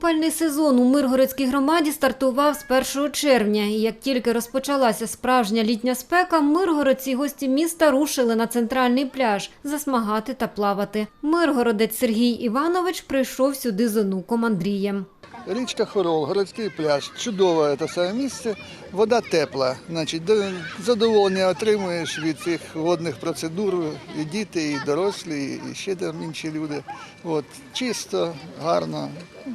Купальний сезон у Миргородській громаді стартував з 1 червня. І як тільки розпочалася справжня літня спека, миргородці гості міста рушили на центральний пляж засмагати та плавати. Миргородець Сергій Іванович прийшов сюди з онуком Андрієм. Річка Хорол, городський пляж. Чудове це саме місце. Вода тепла. Значить, до- задоволення отримуєш від цих водних процедур. І діти, і дорослі, і ще там інші люди. От, чисто, гарно,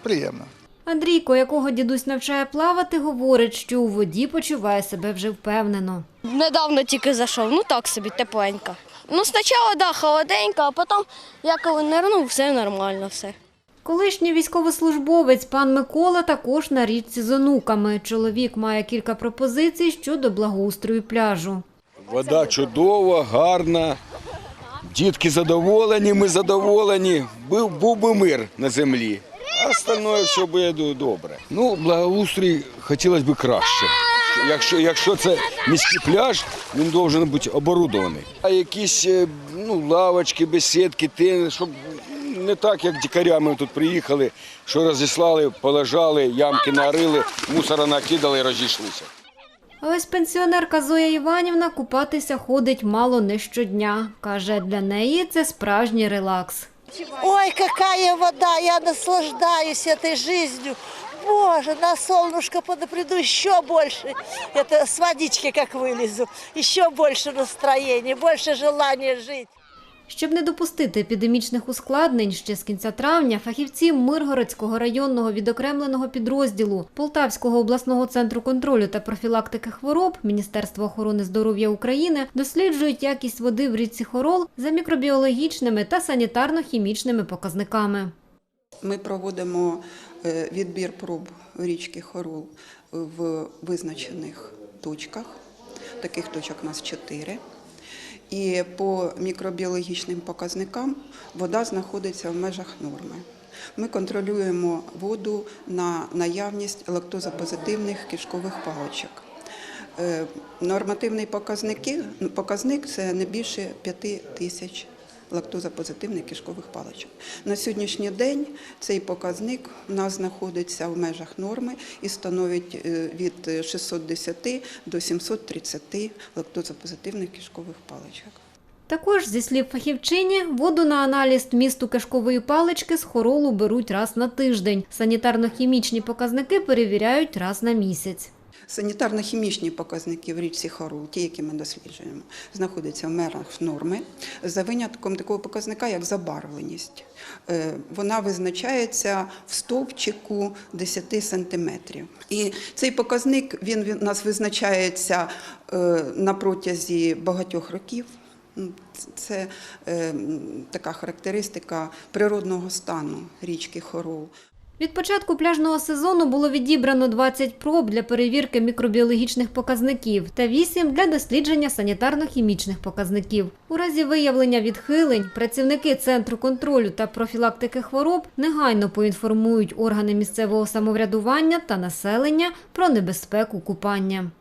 приємно. Андрійко, якого дідусь навчає плавати, говорить, що у воді почуває себе вже впевнено. Недавно тільки зайшов, ну так собі, тепленько. Ну, спочатку, да, холоденько, а потім, я коли нирнув, все нормально все. Колишній військовослужбовець пан Микола також на річці з онуками. Чоловік має кілька пропозицій щодо благоустрою пляжу. Вода чудова, гарна. Дітки задоволені, ми задоволені. Був, був би мир на землі. А остальное все буде добре. Ну, благоустрій хотілося б краще. Якщо, якщо це міський пляж, він повинен бути оборудований. А якісь е, ну, лавочки, бесідки, щоб не так, як дикаря ми тут приїхали, що розіслали, положали, ямки нарили, мусора накидали і розійшлися. А ось пенсіонерка Зоя Іванівна купатися ходить мало не щодня. Каже, для неї це справжній релакс. Ой, какая вода, я наслаждаюсь этой жизнью. Боже, на солнышко подоприду еще больше. Это с водички как вылезу. Еще больше настроения, больше желания жить. Щоб не допустити епідемічних ускладнень, ще з кінця травня фахівці Миргородського районного відокремленого підрозділу Полтавського обласного центру контролю та профілактики хвороб Міністерства охорони здоров'я України досліджують якість води в річці Хорол за мікробіологічними та санітарно-хімічними показниками. Ми проводимо е, відбір проб річки Хорол в визначених точках. Таких точок у нас чотири. І по мікробіологічним показникам вода знаходиться в межах норми. Ми контролюємо воду на наявність лактозопозитивних кишкових паличок. Е, Нормативний показники, показник це не більше 5 тисяч лактозопозитивних кишкових паличок. На сьогоднішній день цей показник у нас знаходиться в межах норми і становить е, від 610 до 730 лактозопозитивних кишкових паличок. Також, зі слів фахівчині, воду на аналіз місту кишкової палички з хоролу беруть раз на тиждень. Санітарно-хімічні показники перевіряють раз на місяць. Санітарно-хімічні показники в річці Харул, ті, які ми досліджуємо, знаходяться в межах норми за винятком такого показника, як забарвленість. Е, Вона визначається в стовпчику 10 сантиметрів. І цей показник він у нас визначається е, на протязі багатьох років. Це е, така характеристика природного стану річки Хорол. Від початку пляжного сезону було відібрано 20 проб для перевірки мікробіологічних показників та 8 для дослідження санітарно-хімічних показників. У разі виявлення відхилень працівники Центру контролю та профілактики хвороб негайно поінформують органи місцевого самоврядування та населення про небезпеку купання.